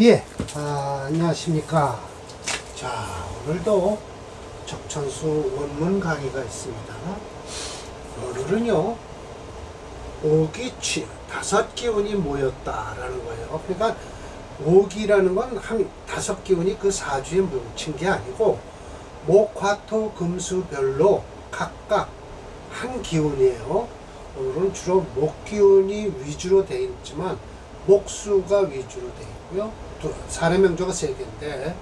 예, 아, 안녕하십니까. 자, 오늘도 적천수 원문 강의가 있습니다. 오늘은요, 오기취, 다섯 기운이 모였다라는 거예요. 그러니까 오기라는 건 한 다섯 기운이 그 사주에 뭉친 게 아니고 목 화 토 금수 별로 각각 한 기운이에요. 오늘은 주로 목 기운이 위주로 돼 있지만 목수가 위주로 돼 있고요. 두, 사례 명조가 세 개인데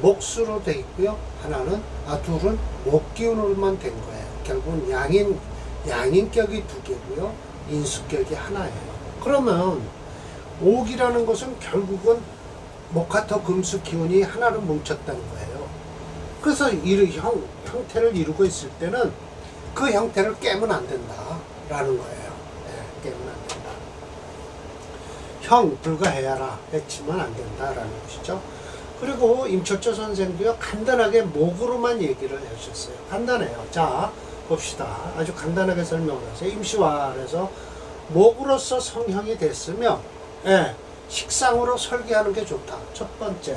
목수로 돼 있고요. 하나는 아 둘은 목 기운으로만 된 거예요. 결국은 양인 양인격이 두 개고요. 인수격이 하나예요. 그러면 옥이라는 것은 결국은 목화토 금수 기운이 하나로 뭉쳤다는 거예요. 그래서 이르, 형, 형태를 이루고 있을 때는 그 형태를 깨면 안 된다라는 거예요. 예, 깨면 안 된다. 형 불가해야라 했지만 안 된다라는 것이죠. 그리고 임철조 선생도요 간단하게 목으로만 얘기를 해주셨어요. 간단해요. 자 봅시다. 아주 간단하게 설명을 하세요. 임시화해서 목으로서 성형이 됐으면 예, 식상으로 설계하는 게 좋다. 첫 번째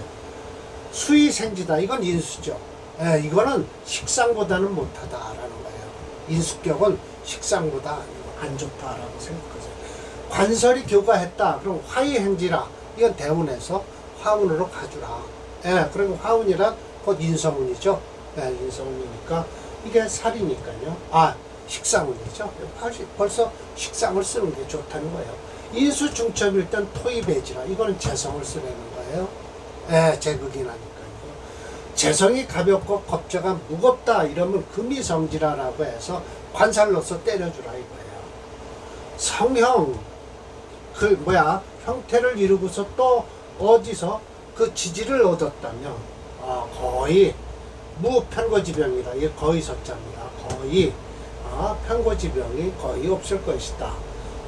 수의생지다. 이건 인수죠. 예, 이거는 식상보다는 못하다라는 거예요. 인수격은 식상보다 안 좋다라고 생각하세요. 관설이 교가했다. 그럼 화의행지라. 이건 대운에서 화운으로 가주라. 예, 그리고 화운이란 곧 인성운이죠. 예, 인성운이니까 이게 살이니까요. 아, 식상운이죠. 벌써- 식상을 쓰는 게 좋다는 거예요. 인수중첩일 땐 토의배지라. 이거는 재성을 쓰라는 거예요. 예, 제극이나니까요. 재성이 가볍고 겁자가 무겁다 이러면 금이성지라라고 해서 관살로서 때려주라 이거예요. 성형 그 뭐야 형태를 이루고서 또 어디서 그 지지를 얻었다면 어, 거의 무편고지병이라 이게 거의 석자입니다. 거의 어, 편고지병이 거의 없을 것이다.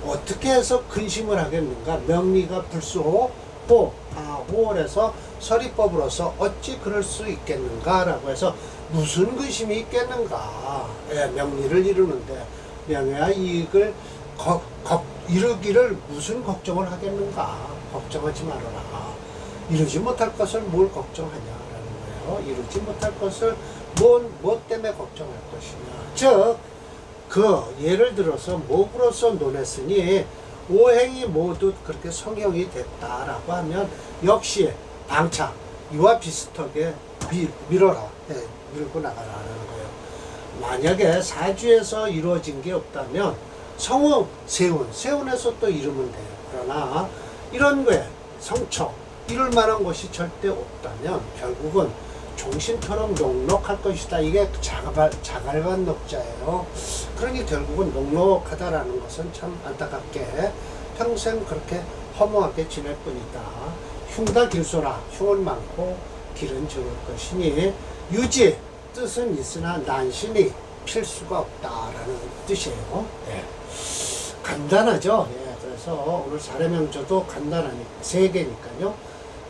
어떻게 해서 근심을 하겠는가? 명리가 불수호 호, 아, 호월에서 서리법으로서 어찌 그럴 수 있겠는가라고 해서 무슨 근심이 있겠는가? 예, 명리를 이루는데 명예와 이익을 거, 거, 이루기를 무슨 걱정을 하겠는가? 걱정하지 말아라. 이루지 못할 것을 뭘 걱정하냐라는 거예요. 이루지 못할 것을 뭔, 뭐 때문에 걱정할 것이냐. 즉, 그 예를 들어서 목으로서 논했으니 오행이 모두 그렇게 성형이 됐다라고 하면 역시 방차 이와 비슷하게 미, 밀어라 예, 밀고 나가라는 거예요. 만약에 사주에서 이루어진 게 없다면 성우 세운 세운에서 또 이루면 돼요. 그러나 이런 거에 성처 이룰 만한 것이 절대 없다면 결국은 종신처럼 녹록할 것이다. 이게 자갈, 자갈반 녹자예요. 그러니 결국은 녹록하다라는 것은 참 안타깝게 평생 그렇게 허무하게 지낼 뿐이다. 흉다 길소라 흉은 많고 길은 적을 것이니 유지 뜻은 있으나 난신이 필 수가 없다라는 뜻이에요. 예. 간단하죠. 예, 그래서 오늘 사례명조도 간단하니 세 개니까요.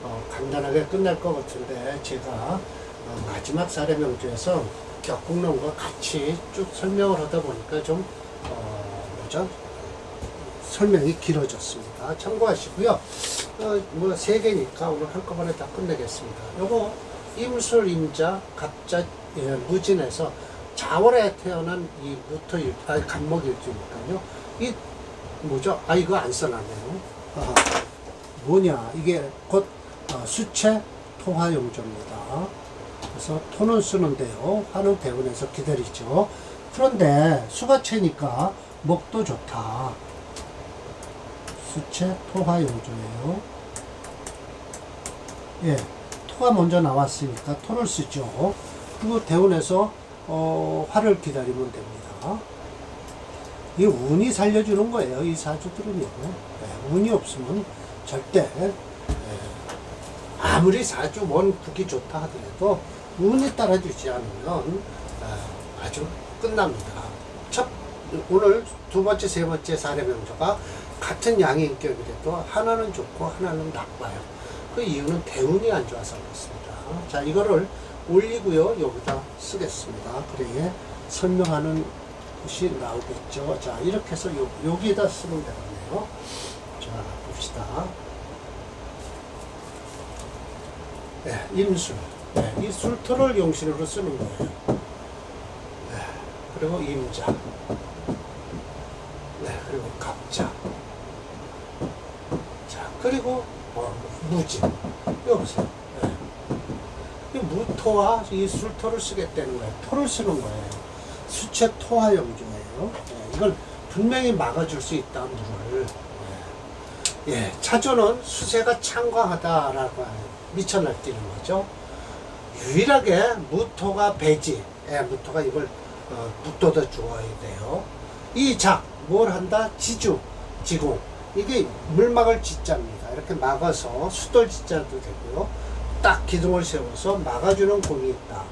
어, 간단하게 끝날 것 같은데 제가 어, 마지막 사례명조에서 격국론과 같이 쭉 설명을 하다 보니까 좀 어, 뭐죠? 설명이 길어졌습니다. 참고하시고요. 어, 뭐세 개니까 오늘 한꺼번에 다 끝내겠습니다. 요거 임술 임자 갑자 예, 무진에서 자월에 태어난 이 무토 일, 아 간목 일주니까요. 이 뭐죠? 아 이거 안 써놨네요. 아, 뭐냐? 이게 곧 어, 수체 토화용조입니다. 그래서 토는 쓰는데요. 화는 대운에서 기다리죠. 그런데 수가체니까 목도 좋다. 수체 토화용조예요. 예, 토가 먼저 나왔으니까 토를 쓰죠. 그리고 대운에서 어, 화를 기다리면 됩니다. 이 운이 살려주는 거예요. 이 사주들은요. 예, 운이 없으면 절대 예, 아무리 사주 원 국이 좋다 하더라도 운이 따라주지 않으면 아, 아주 끝납니다. 첫 오늘 두 번째 세 번째 사례 명조가 같은 양의 인격이라도 하나는 좋고 하나는 나빠요. 그 이유는 대운이 안 좋아서 그렇습니다. 자 이거를 올리고요 여기다 쓰겠습니다. 그래야 설명하는 것이 나오겠죠. 자 이렇게 해서 요, 여기에다 쓰면 되겠네요. 자 봅시다. 예, 임술. 예, 이 술토를 용신으로 쓰는 거예요. 예, 그리고 임자. 네, 그리고 갑자. 자, 그리고 어, 무진. 여보세요. 무토와 이 술토를 쓰겠다는 거예요. 토를 쓰는 거예요. 수채 토화 영조예요. 예, 이걸 분명히 막아줄 수 있다, 물을. 예, 예, 차조는 수세가 창광하다라고 하는 미쳐 날뛰는 거죠. 유일하게 무토가 배지, 예, 무토가 이걸 어, 붙돋아 주어야 돼요. 이 작, 뭘 한다? 지주, 지공. 이게 물막을 짓자입니다. 이렇게 막아서 수돌 짓자도 되고요. 딱 기둥을 세워서 막아주는 공이 있다.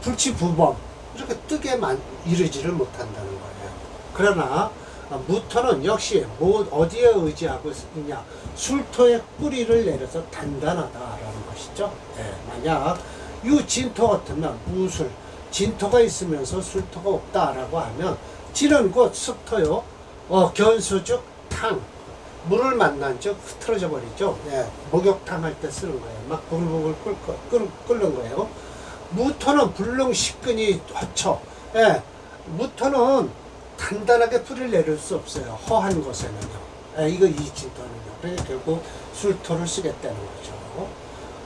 불치 부범. 이렇게 뜨게 만 이르지를 못한다는 거예요. 그러나 어, 무토는 역시 뭐 어디에 의지하고 있냐 술토의 뿌리를 내려서 단단하다라는 것이죠. 예, 만약 유 진토 같으면 무술 진토가 있으면서 술토가 없다라고 하면 진은 곧 습토요. 어, 견수즉 탕 물을 만난 즉 흐트러져 버리죠. 예, 목욕탕 할 때 쓰는 거예요. 막 부글부글 끓, 끓, 끓는 거예요. 무토는 불능 식근이 허쳐. 예, 무토는 단단하게 뿌리를 내릴 수 없어요. 허한 곳에는요. 예, 이거 이진토는요. 그러니까 결국 술토를 쓰겠다는 거죠.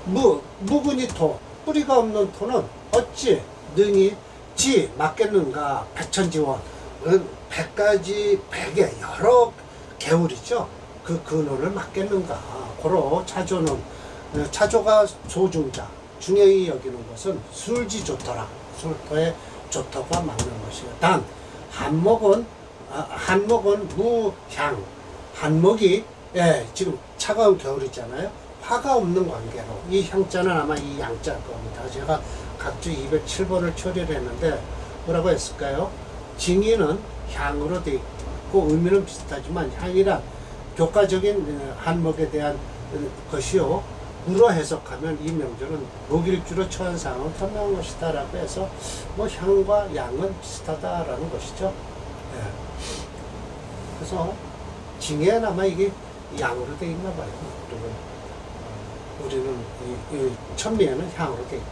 무, 무근이 토. 뿌리가 없는 토는 어찌 능이 지 맞겠는가 백천지원 은 백가지 백의 여러 개울이죠 그 근원을 맞겠는가. 고로 차조는 어, 차조가 소중자 중요히 여기는 것은 술지 좋더라. 술토의 좋더가 맞는 것이요. 단 한목은 아, 한목은 무향. 한목이 예, 지금 차가운 겨울이잖아요. 화가 없는 관계로. 이 향자는 아마 이 양자일 겁니다. 제가 각주 207번을 처리를 했는데 뭐라고 했을까요? 징의는 향으로 돼 있고 의미는 비슷하지만 향이란 교과적인 어, 한목에 대한 어, 것이요. 물어 해석하면 이 명절은 목일주로 처한 상황을 설명한 것이다 라고 해서 뭐 향과 양은 비슷하다라는 것이죠. 예. 그래서 징에는 아마 이게 양으로 돼 있나 봐요. 우리는 이, 이 천미에는 향으로 돼 있고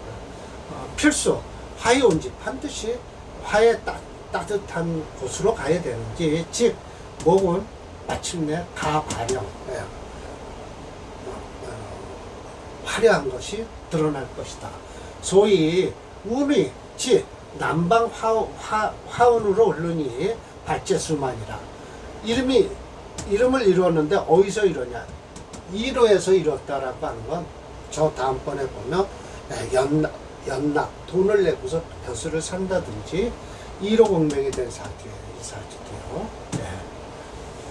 어, 필수 화의 온집 반드시 화의 따, 따뜻한 곳으로 가야 되는지 즉 목은 마침내 가발형 예. 어, 어, 화려한 것이 드러날 것이다. 소위 운이 즉 남방 화, 화, 화운으로 오르니 발제수만이라 이름이 이름을 이루었는데 어디서 이러냐 1호에서 이뤘다라고 하는 건 저 다음번에 보면 예, 연납, 연납 돈을 내고서 벼슬을 산다든지 1호 공명이 된 사주예요. 이 사주도요.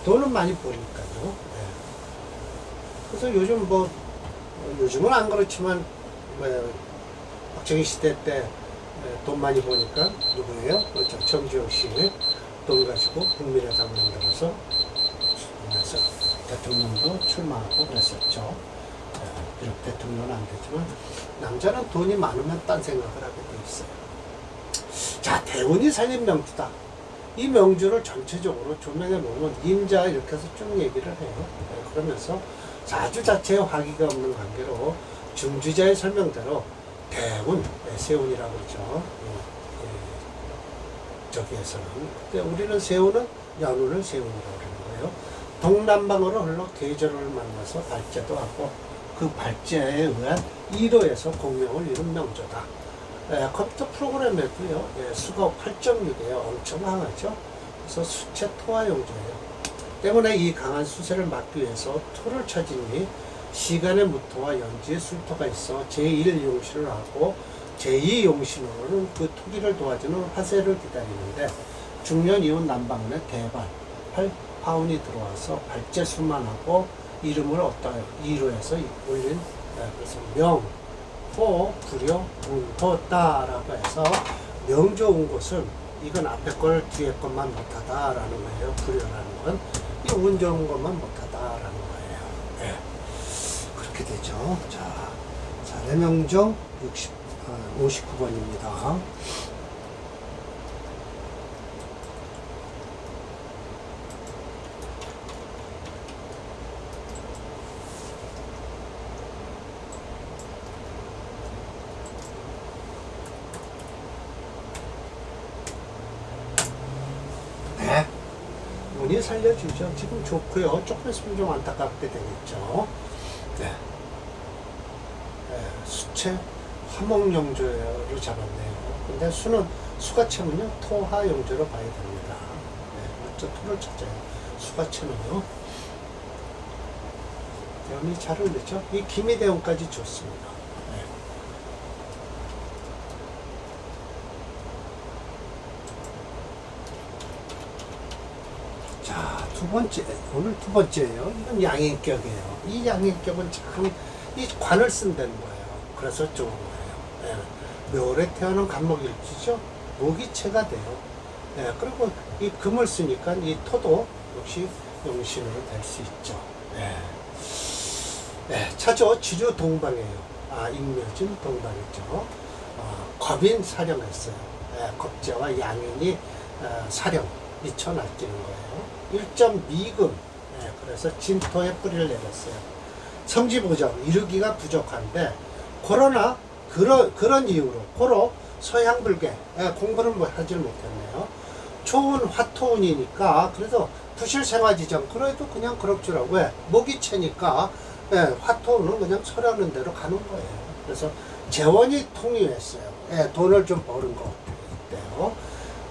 예. 돈은 많이 버니까요. 예. 그래서 요즘 뭐 어, 요즘은 안 그렇지만 뭐 박정희 시대 때 돈 많이 버니까 누구예요? 그렇죠. 정지영 씨돈 가지고 국민의당 만들어서 그래서 대통령도 출마하고 그랬었죠. 예, 비록 대통령은 안 되지만 남자는 돈이 많으면 딴 생각을 하게 돼 있어요. 자, 대운이 살린 명주다. 이 명주를 전체적으로 조명해 놓으면 임자 이렇게 해서 쭉 얘기를 해요. 예, 그러면서 사주 자체에 화기가 없는 관계로 중주자의 설명대로 대운, 예, 세운이라고 그러죠. 예, 예, 저기에서는. 근데 우리는 세운은 연운을 세운이라고 그러는 거예요. 동남방으로 흘러 계절을 만나서 발제도 하고 그 발제에 의한 1호에서 공명을 이룬 명조다. 예, 컴퓨터 프로그램에도요, 예, 수가 8.6이에요. 엄청 강하죠. 그래서 수채 토화 용조예요. 때문에 이 강한 수세를 막기 위해서 토를 찾으니 시간의 무토와 연지의 술토가 있어 제1용신을 하고 제2용신으로는 그 토기를 도와주는 화세를 기다리는데 중년 이혼 남방은의 대발, 할 화운이 들어와서 발제수만 하고 이름을 얻다 이루해서 올린 네, 그래서 명, 호, 불여, 운, 도다라고 해서 명 좋은 곳은 이건 앞에 걸 뒤에 것만 못하다라는 거예요. 불여라는 건 이 운 좋은 것만 못하다라는 거예요. 네. 그렇게 되죠. 자, 자 내명정 60, 아, 59번입니다. 많이 살려주죠. 지금 좋고요. 조금 있으면 좀 안타깝게 되겠죠. 네. 네, 수채 화목용조로 잡았네요. 근데 수는 수가채는요 토화용조로 봐야 됩니다. 네, 먼저 토를 찾아요. 수가채는요. 대원이 잘 흘리죠. 이 기미대원까지 좋습니다. 네. 자, 두 번째, 오늘 두 번째예요. 이건 양인격이에요. 이 양인격은 참, 이 관을 쓴다는 거예요. 그래서 좋은 거예요. 예. 묘래 태어난 간목일지죠. 모기체가 돼요. 예. 그리고 이 금을 쓰니까 이 토도 역시 용신으로 될 수 있죠. 예. 예. 차죠. 지류 동방이에요. 아, 인묘진 동방이죠. 어, 겁인 사령했어요. 예. 겁제와 양인이 어, 사령 미쳐 날뛰는 거예요. 1점 미금. 예, 그래서 진토에 뿌리를 내렸어요. 성지 보정 이루기가 부족한데 그러나 그런 그런 이유로 고로 서양불계 예, 공부는 뭐 하질 못했네요. 초운 화토운이니까 그래도 부실 생활지정 그래도 그냥 그럭저럭 왜 모기채니까 예, 화토운은 그냥 서려는 대로 가는 거예요. 그래서 재원이 통일했어요. 예, 돈을 좀 버는 거 같아요.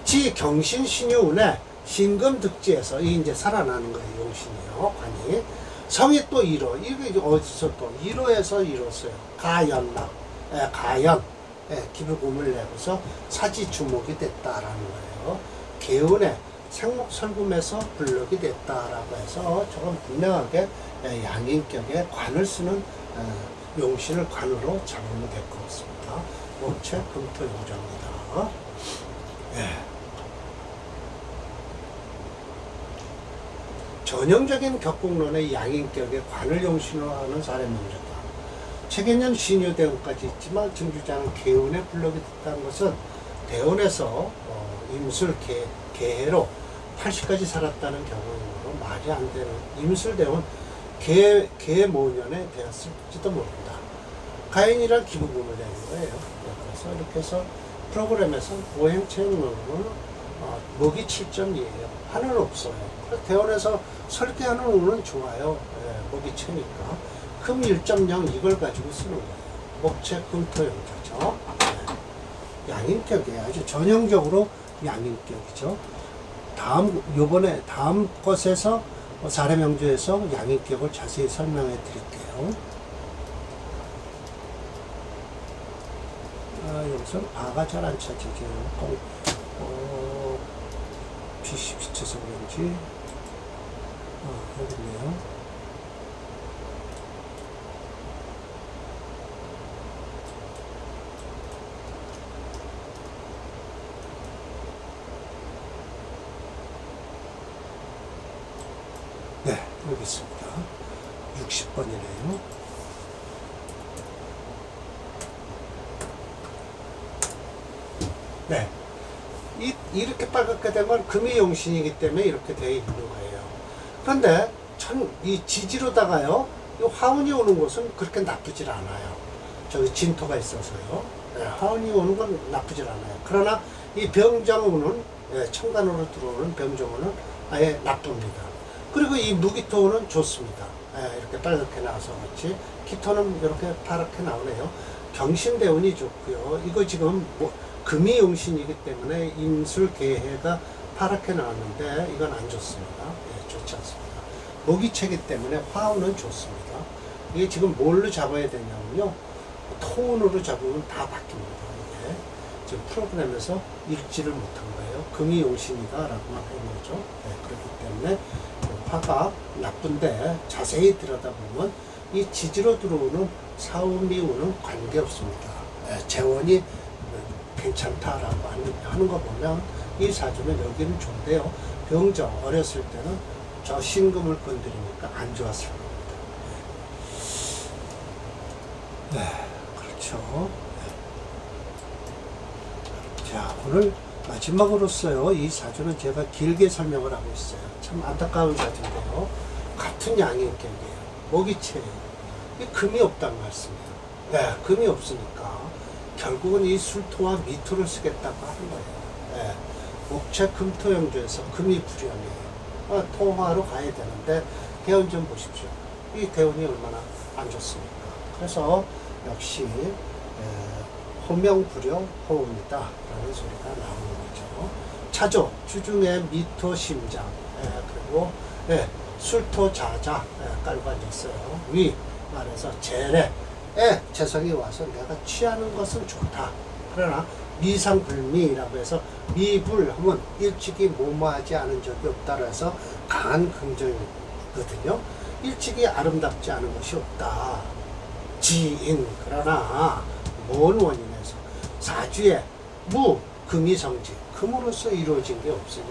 지 경신 신유운에 신금 득지에서 이 이제 살아나는 거예요 용신이요. 관이. 성이 또 1호 이게 어디서 또 1호에서 이뤘어요. 가연락 예, 가연. 예, 기부금을 내고서 사지 주목이 됐다라는 거예요. 개운에 생목설금에서 불력이 됐다라고 해서 조금 분명하게 예, 양인격에 관을 쓰는 어, 용신을 관으로 잡으면 될 것 같습니다. 목체 금토 용자입니다. 예. 전형적인 격국론의 양인격에 관을 용신으로 하는 사례명제다. 최계년 신유대원까지 있지만 증주자는 개운의 불력이 됐다는 것은 대원에서 어, 임술 개, 개해로 80까지 살았다는 경우로 말이 안 되는 임술대원 개, 개 모년에 되었을지도 모른다. 가인이란 기부금을 내는 거예요. 그래서 이렇게 해서 프로그램에서 보행체험론은 어, 목이 7점이에요. 하는 없어요. 대원에서 설계하는 운은 좋아요. 예, 목이 채니까. 금 1.0 이걸 가지고 쓰는 거예요. 목체 금토용자죠. 예. 양인격이에요. 아주 전형적으로 양인격이죠. 다음, 요번에 다음 것에서 어, 사례명주에서 양인격을 자세히 설명해 드릴게요. 아, 여기서 바가 잘 안 찾히죠. 어, 어, 빛이 비쳐서 그런지. 어, 여기 있네요. 네, 여기 있습니다. 60번이네요. 네. 이, 이렇게 빨갛게 되면 금이 용신이기 때문에 이렇게 되어 있는 거예요. 그런데 참이 지지로다가요, 이 화운이 오는 곳은 그렇게 나쁘질 않아요. 저기 진토가 있어서요. 예, 화운이 오는 건 나쁘질 않아요. 그러나 이 병정운은 예, 청간으로 들어오는 병정운은 아예 나쁩니다. 그리고 이 무기토운은 좋습니다. 예, 이렇게 빨갛게 나와서 그렇지. 기토는 이렇게 파랗게 나오네요. 경신대운이 좋고요. 이거 지금 뭐 금이 용신이기 때문에 임술 개해가 파랗게 나왔는데 이건 안 좋습니다. 예, 좋지 않습니다. 모기체기 때문에 화운은 좋습니다. 이게 지금 뭘로 잡아야 되냐면요. 톤으로 잡으면 다 바뀝니다. 이게 지금 프로그램에서 읽지를 못한 거예요. 금이 용신이다 라고만 하는 거죠. 네, 그렇기 때문에 화가 나쁜데 자세히 들여다보면 이 지지로 들어오는 사음이 오는 관계 없습니다. 네, 재원이 괜찮다라고 하는, 거 보면 이 사주는 여기는 좋은데요. 병정 어렸을 때는 저 신금을 건드리니까 안 좋았을 겁니다. 네, 그렇죠. 네. 자, 오늘 마지막으로서요, 이 사주는 제가 길게 설명을 하고 있어요. 참 안타까운 사주인데요. 같은 양인격이에요. 모기체예요. 이 금이 없단 말씀이에요. 네, 금이 없으니까 결국은 이 술토와 미토를 쓰겠다고 하는 거예요. 네, 목체 금토영조에서 금이 불연해요. 어, 통화로 가야 되는데 대운 좀 보십시오. 이 대운이 얼마나 안 좋습니까? 그래서 역시 에, 호명불여 호흡니다 라는 소리가 나오는 거죠. 차조 주중에 미토 심장 에, 그리고 예, 술토 자자 예, 깔고 앉았어요. 위 말해서 재래 에 재성이 와서 내가 취하는 것은 좋다. 그러나 미상불미라고 해서 미불 하면 일찍이 모모하지 않은 적이 없다고 해서 강한 긍정이거든요. 일찍이 아름답지 않은 것이 없다. 지인 그러나 먼 원인에서 사주에 무 금이 성지 금으로서 이루어진 게 없으니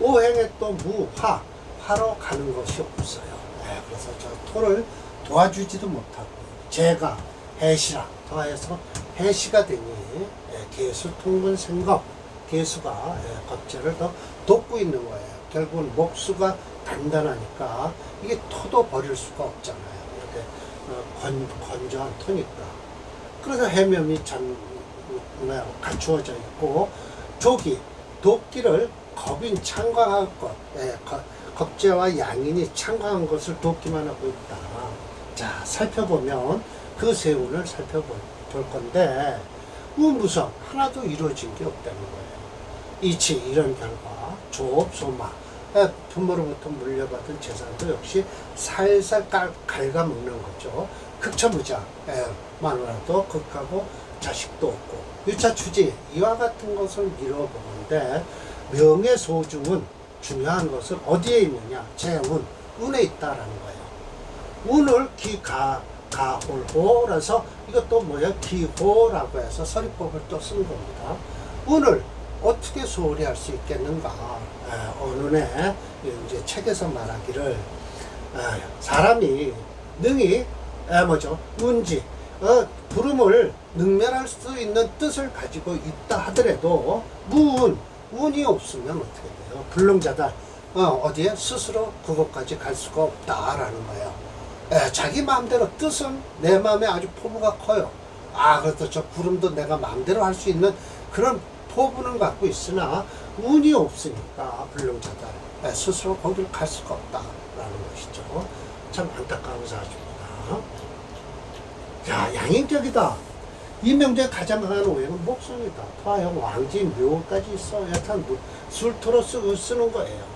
오행에 또 무화 화로 가는 것이 없어요. 네, 그래서 저 토를 도와주지도 못하고 제가 해시라 더해서 해시가 되니 예, 개수 통분 생겁 개수가 예, 겁재를 더 돕고 있는 거예요. 결국은 목수가 단단하니까 이게 토도 버릴 수가 없잖아요. 이렇게 어, 건, 건조한 토니까. 그래서 해면이 참 뭐야, 갖추어져 있고 조기 도끼를 겁인 창광한 것, 예, 거- 겁재와 양인이 창광한 것을 돕기만 하고 있다. 자 살펴보면 그 세운을 살펴볼 볼 건데 우무성 하나도 이루어진 게 없다는 거예요. 이치 이런 결과 조업 소마 예, 부모로부터 물려받은 재산도 역시 살살 깔, 갉아먹는 거죠. 마누라도 극하고 자식도 없고 유차 추지 이와 같은 것을 밀어보는데 명예소중은 중요한 것은 어디에 있느냐 재운 운에 있다라는 거예요. 운을 기가 가홀호라서 이것도 뭐야 기호라고 해서 서리법을 또 쓴 겁니다. 운을 어떻게 소홀히 할 수 있겠는가? 에, 어느 날 이제 책에서 말하기를 에, 사람이 능히 에, 뭐죠 운지 어, 부름을 능멸할 수 있는 뜻을 가지고 있다 하더라도 무운 운이 없으면 어떻게 돼요? 불능자다. 어, 어디에 스스로 그것까지 갈 수가 없다라는 거예요. 예, 자기 마음대로 뜻은 내 마음에 아주 포부가 커요. 아, 그래도 저 구름도 내가 마음대로 할 수 있는 그런 포부는 갖고 있으나 운이 없으니까 불능자다. 예, 스스로 거기를 갈 수가 없다라는 것이죠. 참 안타까운 사실입니다. 자, 양인격이다. 이 명제의 가장 강한 오행은 목성이다. 토화형 왕지 묘까지 있어. 뭐 술토로 쓰, 쓰는 거예요.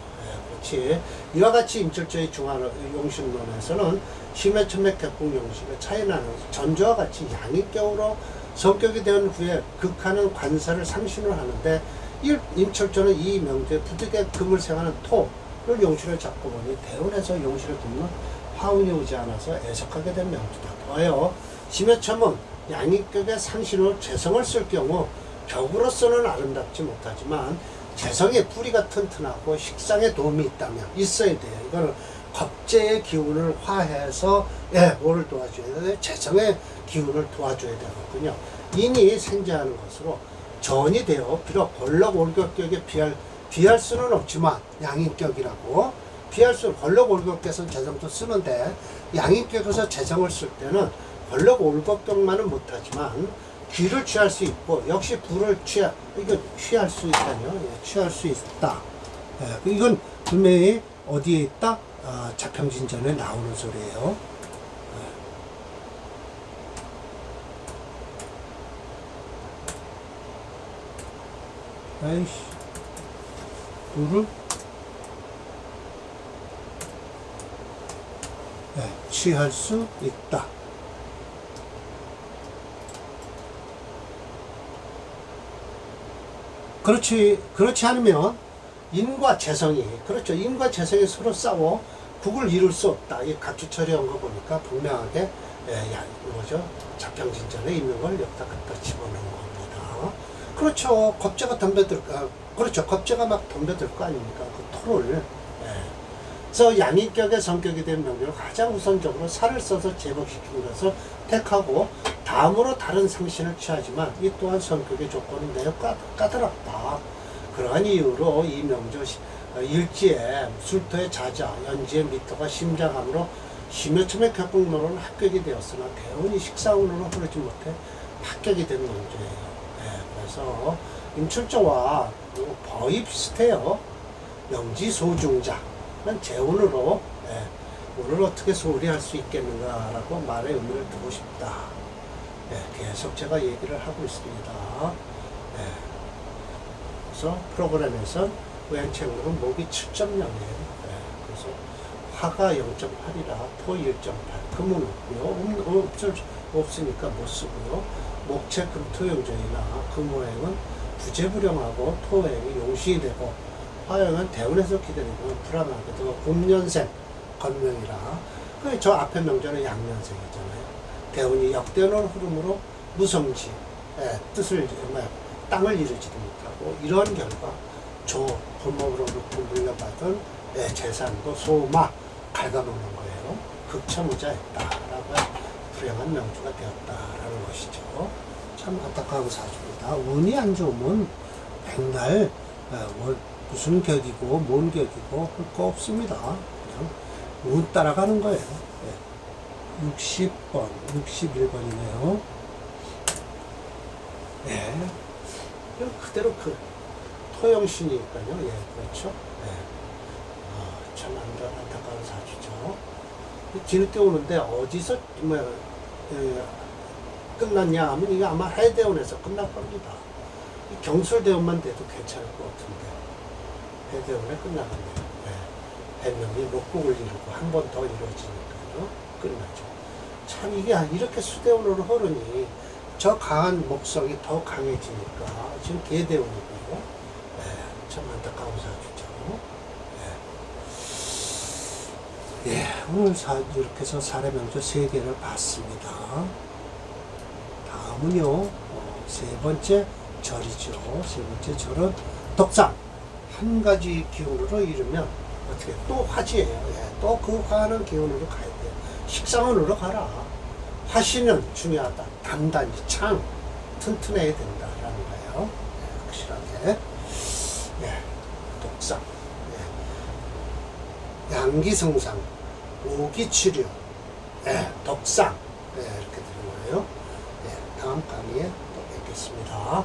예, 그렇지. 이와 같이 임철조의 중화 용신론에서는 심해 천맥 격국 용식의 차이나는 전조와 같이 양인격으로 성격이 된 후에 극하는 관사를 상신을 하는데 이 임철조는 이 명제에 부득에 금을 생하는 토를 용신을 잡고 보니 대운에서 용신을 돕는 화운이 오지 않아서 애석하게 된 명주다. 더해요. 심해첨은 양익격의 상신으로 재성을 쓸 경우 격으로서는 아름답지 못하지만 재성의 뿌리가 튼튼하고 식상에 도움이 있다면 있어야 돼요. 이거는 겁재의 기운을 화해서 예, 뭐를 도와줘야 돼요? 재성의 기운을 도와줘야 되거든요. 인이 생재하는 것으로 전이 되어 비록 권력 올격격에 비할 비할 수는 없지만 양인격이라고 비할 수 권력 올격격에서는 재성도 쓰는데 양인격에서 재성을 쓸 때는 권력 올격격만은 못하지만 귀를 취할 수 있고 역시 불을 취하 이거 취할 수 있다뇨 예, 취할 수 있다. 예, 이건 분명히 어디에 있다? 아, 자평진전에 나오는 소리예요. 예. 아이씨 불을 예, 취할 수 있다. 그렇지 그렇지 않으면 인과 재성이 그렇죠. 인과 재성이 서로 싸워 국을 이룰 수 없다. 이 각주 처리한 거 보니까 분명하게 예, 야, 뭐죠. 자평진전에 있는 걸 여기다 갖다 집어넣은 겁니다. 그렇죠. 겁재가 덤벼들 아, 그렇죠. 겁재가 막 덤벼들 거 아닙니까? 그 토를 예. 그래서 양인격의 성격이 된 명령을 가장 우선적으로 살을 써서 제법시키는 것을 택하고 다음으로 다른 상신을 취하지만 이 또한 성격의 조건은 매우 까, 까다롭다. 그러한 이유로 이 명조 시- 어, 일지에 술토의 자자, 연지의 미토가 심장함으로 심여첨의 격국로는 합격이 되었으나 대운이 식사운으로 흐르지 못해 합격이 된 명조예요. 예, 그래서 임출조와 거의 비슷해요. 명지 소중자, 난 재운으로 예, 오늘 어떻게 소홀히 할 수 있겠는가라고 말의 의미를 두고 싶다. 예, 계속 제가 얘기를 하고 있습니다. 예, 그래서 프로그램에선 오행책으로는 목이 7.0이에요. 예, 그래서 화가 0.8이라 토 1.8. 금은 없고요. 음, 없을, 없으니까 못 쓰고요. 목체 금토용전이나 금호행은 부재불용하고 토행이 용신이 되고 화행은 대운에서 기다리면 불안하거든요. 음년생 건명이라. 그 저 앞에 명절은 양년생이잖아요. 대운이 역대원 흐름으로 무성지 예, 뜻을 땅을 이루지도 못하고 이런 결과 조 부모로부터 물려받은 예, 재산도 소마 갉아먹는 거예요. 극처무자했다라고 불행한 명주가 되었다라는 것이죠. 참 안타까운 사주입니다. 운이 안 좋으면 백날 예, 뭐 무슨 격이고 뭔 격이고 할 거 없습니다. 그냥 운 따라가는 거예요. 예. 60번, 61번이네요. 예. 이거 그대로 그 토영신이니까요. 예, 그렇죠. 예. 아, 참 안타, 안타까운 사주죠. 뒤늦게 오는데 어디서 뭐 예, 끝났냐 하면 이게 아마 해대원에서 끝날 겁니다. 이 경술대원만 돼도 괜찮을 것 같은데 해대원에 끝나겠네요. 예. 해명이 목국을 이루고 한 번 더 이루어지니까요. 끝나죠. 참 이게 이렇게 수대원으로 흐르니 저 강한 목성이 더 강해지니까 지금 개대원이고요. 예, 참 안타까운 사주죠. 예. 예, 오늘 사, 이렇게 해서 사례 명조 세 개를 봤습니다. 다음은요, 어, 세 번째 절이죠. 세 번째 절은 덕상. 한 가지 기운으로 이르면 어떻게 또 화지예요. 예, 또 그 화하는 기운으로 가야 돼요. 식상원으로 가라. 화신은 중요하다. 단단히 창 튼튼해야 된다라는 거예요. 예, 확실하게. 예, 독상. 예. 양기성상, 오기치료, 예, 덕상. 예, 이렇게 되는 거예요. 예, 다음 강의에 또 뵙겠습니다.